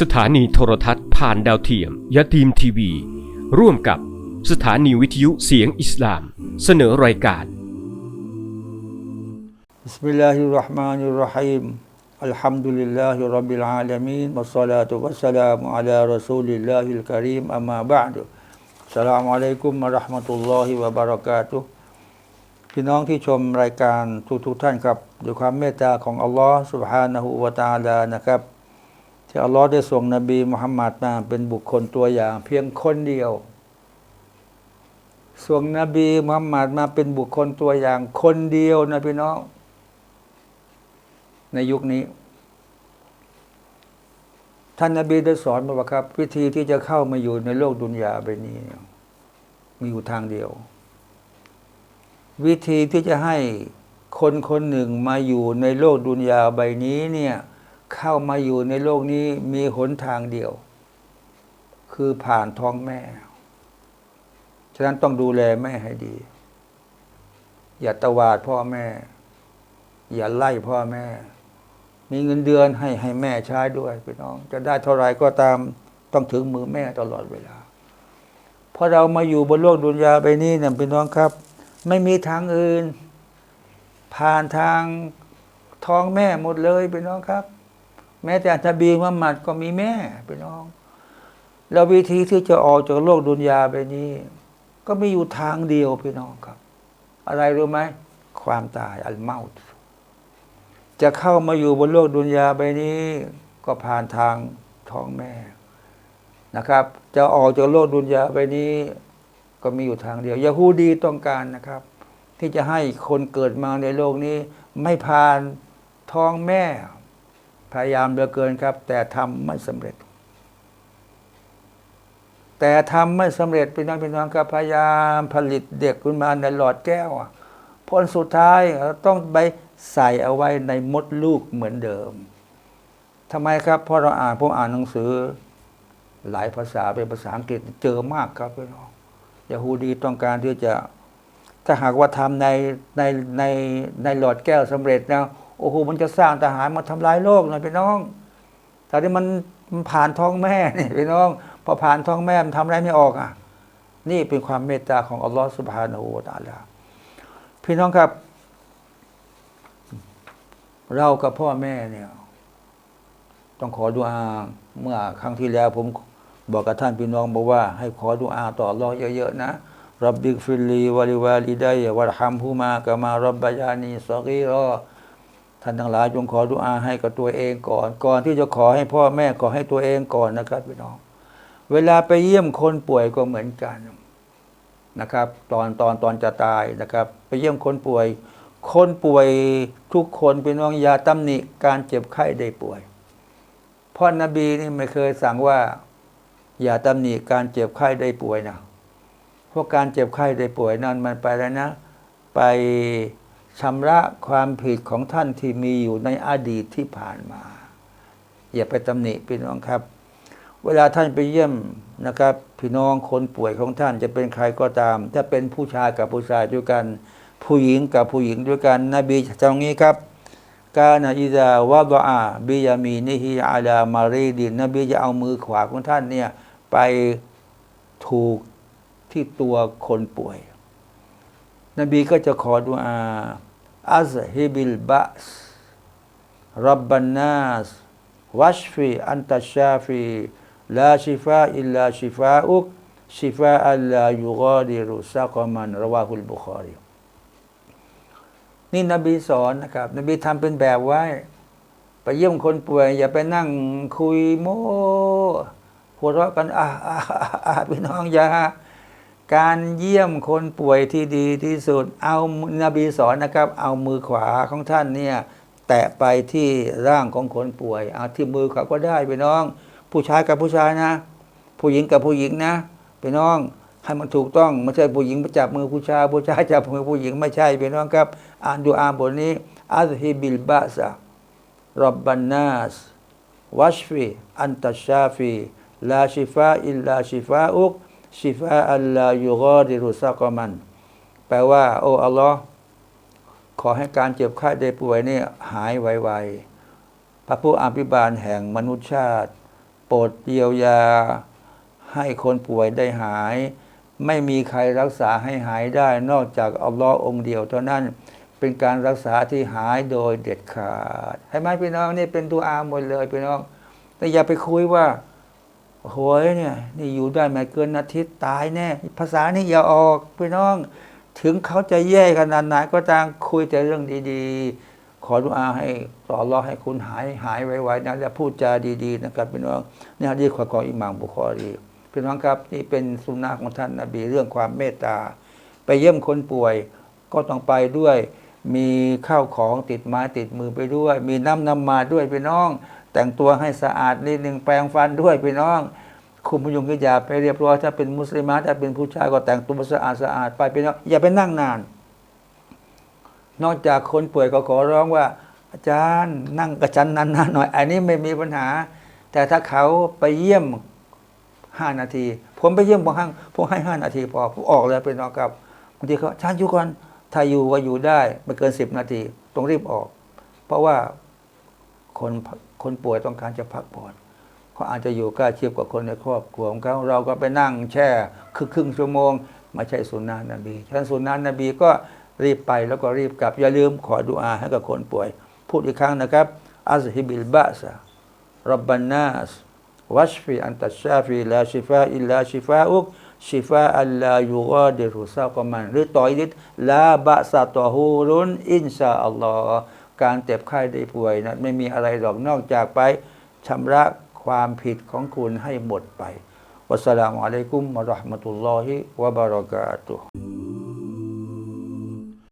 สถานีโทรทัศน์ผ่านดาวเทียมยาตีมทีวี ร่วมกับสถานีวิทยุเสียงอิสลาม เสนอรายการ بسم الله الرحمن الرحيم الحمد لله رب العالمين والصلاة والسلام على رسول الله الكريم أما بعد السلام عليكم ورحمة الله وبركاته พี่น้องที่ชมรายการทุกทุกๆท่านครับด้วยความเมตตาของอัลลอฮ์ سبحانه และ تعالى นะครับ ที่อัลลอฮ์ได้ส่งนบีมุฮัมมัดมาเป็นบุคคลตัวอย่าง เพียงคนเดียว ส่งนบีมุฮัมมัดมาเป็นบุคคลตัวอย่าง คนเดียวนะพี่น้อง ในยุคนี้ ท่านนบีได้สอนมาว่าครับ วิธีที่จะเข้ามาอยู่ในโลกดุนยาใบนี้เนี่ยมีอยู่ทางเดียว วิธีที่จะให้คนคนหนึ่งมาอยู่ในโลกดุนยาใบนี้เนี่ย เข้ามาอยู่ในโลกนี้มีหนทางเดียว คือผ่านท้องแม่ ฉะนั้นต้องดูแลแม่ให้ดี อย่าตวาดพ่อแม่ อย่าไล่พ่อแม่ มีเงินเดือนให้ให้แม่ใช้ด้วยพี่น้อง จะได้เท่าไหรก็ตามต้องถึงมือแม่ตลอดเวลาเพราะเรามาอยู่บนโลกดุนยาไปนี้เนี่ยพี่น้องครับ ไม่มีทางอื่น ผ่านทางท้องแม่หมดเลยพี่น้องครับ แม้แต่ทบีมุฮัมมัดก็มีแม่พี่น้อง แล้ววิธีที่จะออกจากโลกดุนยาไปนี้ ก็มีอยู่ทางเดียวพี่น้องครับ อะไรรู้ไหมความตายอัลเมาตจะเข้ามาอยู่บนโลกดุนยาใบนี้ ก็ผ่านทางท้องแม่นะครับ จะออกจากโลกดุนยาใบนี้ ก็มีอยู่ทางเดียวยาฮูดีต้องการนะครับ ที่จะให้คนเกิดมาในโลกนี้ ไม่ผ่านท้องแม่ พยายามเหลือเกินครับ แต่ทำไม่สำเร็จ แต่ทำไม่สำเร็จพี่น้องพี่น้องครับพยายามผลิตเด็กขึ้นมาในหลอดแก้วผลสุดท้ายเราต้องไปใส่เอาไว้ในมดลูกเหมือนเดิมทำไมครับเพราะเราอ่านผมอ่านหนังสือ หลายภาษาเป็นภาษาอังกฤษเจอมากครับพี่น้องยาฮูดีต้องการที่จะถ้าหากว่าทำในในในในหลอดแก้วสำเร็จนะ โอ้โหมันจะสร้างทหารมาทำลายโลกหนะพี่น้องแต่ที่มันมันผ่านท้องแม่นี่พี่น้อง พอผ่านท้องแม่มันทำอะไรไม่ออกอะ นี่เป็นความเมตตาของอัลลอฮฺสุบฮานาหูตะอาลาพี่น้องครับ เรากับพ่อแม่เนี่ย ต้องขอดุอา เมื่อครั้งที่แล้วผมบอกกับท่านพี่น้องบอกว่า ให้ขอดุอาต่ออัลลอฮ์เยอะๆนะรับบิกฟิลีวะลิวาลิดัยวะรฮัมฮูมากะมารับบายานีซอกีรอ ท่านทั้งหลายจงขอดุอาให้กับตัวเองก่อน ก่อนที่จะขอให้พ่อแม่ขอให้ตัวเองก่อนนะครับพี่น้อง เวลาไปเยี่ยมคนป่วยก็เหมือนกันนะครับ ตอนตอนตอนจะตายนะครับ ไปเยี่ยมคนป่วย คนป่วยทุกคนเป็นน้องยาตำหนิการเจ็บไข้ได้ป่วยพ่อนบีนี่ไม่เคยสั่งว่า อย่าตำหนิการเจ็บไข้ได้ป่วยนะเพราะการเจ็บไข้ได้ป่วยนั้นมันไปแล้วนะ ไป ชำระความผิดของท่านที่มีอยู่ในอดีตที่ผ่านมา อย่าไปตำหนิพี่น้องครับ เวลาท่านไปเยี่ยมนะครับ พี่น้องคนป่วยของท่านจะเป็นใครก็ตาม ถ้าเป็นผู้ชายกับผู้ชายด้วยกัน ผู้หญิงกับผู้หญิงด้วยกัน นบีจะงนี้ครับกานาอิดาวะบะอาบิยามีนิฮิอาลามารีดินนบีจะเอามือขวาของท่านเนี่ยไปถูกที่ตัวคนป่วย นบีก็จะขอดุอา อัซฮิบิลบะสรับบันนัสวัชฟีอันตัชชาฟีลาชิฟาอิลลาชิฟาอุกชิฟาอัลลายุกอดิรุซักมันรวาฮุลบุคอรีนี่นบีสอนนะครับ นบีทำเป็นแบบไว้ ไปเยี่ยมคนป่วย อย่าไปนั่งคุยโม้หัวเราะกันอ่าอ่าอ่าพี่น้องอย่า การเยี่ยมคนป่วยที่ดีที่สุด เอานบีสอนนะครับ เอามือขวาของท่านเนี่ยแตะไปที่ร่างของคนป่วย เอาที่มือเขาก็ได้พี่น้อง ผู้ชายกับผู้ชายนะ ผู้หญิงกับผู้หญิงนะพี่น้องให้มันถูกต้องไม่ใช่ผู้หญิงไปจับมือผู้ชายผู้ชายจับมือผู้หญิงไม่ใช่พี่น้องครับ อ่านดูอาบทนี้อัลฮิบิลบาซารับบันนัสวัชฟีอันตัชชาฟีลาชิฟาอิลลาชิฟาอุก ชิฟาอัลลายุกอดิรุซักมัน แปลว่า โอ้อัลลอฮ์ขอให้การเจ็บไข้ได้ป่วยนี่หายไวๆ พระผู้อภิบาลแห่งมนุษยชาติ โปรดเยียวยา ให้คนป่วยได้หาย ไม่มีใครรักษาให้หายได้ นอกจากอัลลอฮ์องเดียวเท่านั้นเป็นการรักษาที่หายโดยเด็ดขาดให้ไหมพี่น้องนี่เป็นตัวอาหมดเลยพี่น้อง แต่อย่าไปคุยว่า โหยเนี่ยนี่อยู่ได้ไม่เกินอาทิตย์ตายแน่ ภาษานี่อย่าออกพี่น้อง ถึงเขาจะแย่ขนาดไหนก็ตามคุยแต่เรื่องดีๆ ขอดุอาให้ต่อรอให้คุณหายหายไวๆนะและพูดจาดีๆนะครับพี่น้องนี่ฮะดีขอขออิหม่ามบุคอรีพี่น้องครับนี่เป็นสุนนะของท่านนบีเรื่องความเมตตา ไปเยี่ยมคนป่วย ก็ต้องไปด้วย มีข้าวของติดไม้ติดมือไปด้วย มีน้ำนำมาด้วยพี่น้อง แต่งตัวให้สะอาดนิดหนึ่งแปรงฟันด้วยพี่น้อง คุมพยุงกิจยาไปเรียบร้อยถ้าเป็นมุสลิมถ้าเป็นผู้ชายก็แต่งตัวสะอาดสะอาดไปพี่น้องอย่าไปนั่งนาน นอกจากคนป่วยก็ขอร้องว่า อาจารย์นั่งกับฉันนานๆหน่อย อันนี้ไม่มีปัญหา แต่ถ้าเขาไปเยี่ยมห้านาที ผมไปเยี่ยมผมให้ผมให้ห้านาทีพอผมออกเลยเป็นนองกับบางทีเขาอาจารย์อยู่ก่อนถ้าอยู่ก็อยู่ได้ไม่เกินสิบนาที ต้องรีบออก เพราะว่า คนคนป่วยต้องการจะพักผ่อนเขาอาจจะอยู่ใกล้ชิดกับคนในครอบครัวของเขาเราก็ไปนั่งแช่ครึ่งครึ่งชั่วโมงไม่ใช่สุนนะนบีฉะนั้นสุนนะนบีก็รีบไปแล้วก็รีบกลับ อย่าลืมขอดุอาให้กับคนป่วย พูดอีกครั้งนะครับอัซฮิบิลบะซะรับบานัสวัชฟีอันตัชาฟีลาชิฟาอิลลาชิฟาอุกชิฟาอัลลายูกอดิรุซากมัน หรือต่อยนิดลาบะซะตอฮูรุนอินชาอัลลอฮ์ การเจ็บไข้ได้ป่วยนะไม่มีอะไรหรอกนอกจากไปชำระความผิดของคุณให้หมดไปวัสสลามุอะลัยกุมมะราะห์มะตุลลอฮิวะบะเราะกาตุฮ์